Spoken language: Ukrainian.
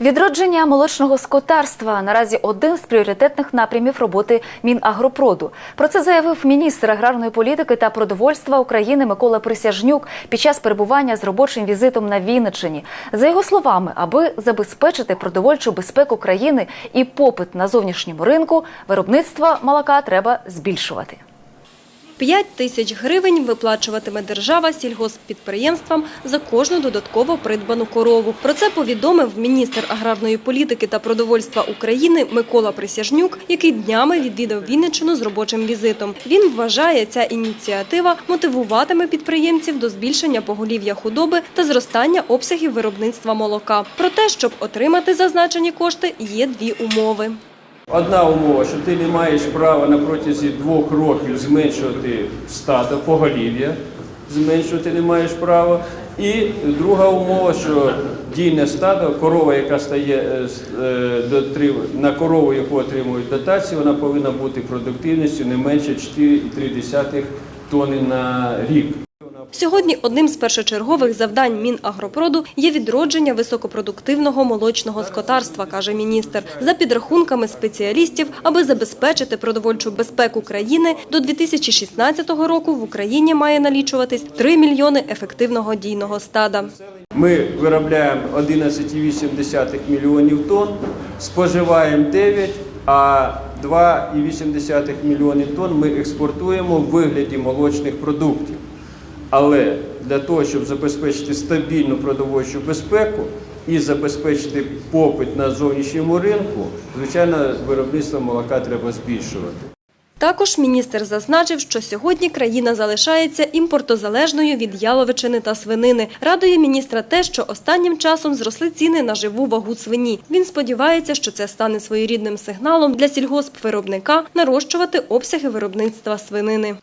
Відродження молочного скотарства наразі один з пріоритетних напрямів роботи Мінагропроду. Про це заявив міністр аграрної політики та продовольства України Микола Присяжнюк під час перебування з робочим візитом на Вінниччині. За його словами, аби забезпечити продовольчу безпеку країни і попит на зовнішньому ринку, виробництво молока треба збільшувати. 5 тисяч гривень виплачуватиме держава сільгосппідприємствам за кожну додатково придбану корову. Про це повідомив міністр аграрної політики та продовольства України Микола Присяжнюк, який днями відвідав Вінниччину з робочим візитом. Він вважає, ця ініціатива мотивуватиме підприємців до збільшення поголів'я худоби та зростання обсягів виробництва молока. Проте, щоб отримати зазначені кошти, є дві умови. Одна умова, що ти не маєш права на протязі двох років зменшувати стадо, поголів'я, зменшувати не маєш права. І друга умова, що дійне стадо, корова, яка стає е, е, на корову, яку отримують дотації, вона повинна бути продуктивністю не менше 4,3 тонни на рік. Сьогодні одним з першочергових завдань Мінагропроду є відродження високопродуктивного молочного скотарства, каже міністр. За підрахунками спеціалістів, аби забезпечити продовольчу безпеку країни, до 2016 року в Україні має налічуватись 3 мільйони ефективного дійного стада. Ми виробляємо 11,8 мільйонів тонн, споживаємо 9, а 2,8 мільйонів тонн ми експортуємо в вигляді молочних продуктів. Але для того, щоб забезпечити стабільну продовольчу безпеку і забезпечити попит на зовнішньому ринку, звичайно, виробництво молока треба збільшувати. Також міністр зазначив, що сьогодні країна залишається імпортозалежною від яловичини та свинини. Радує міністра те, що останнім часом зросли ціни на живу вагу свині. Він сподівається, що це стане своєрідним сигналом для сільгоспвиробника нарощувати обсяги виробництва свинини.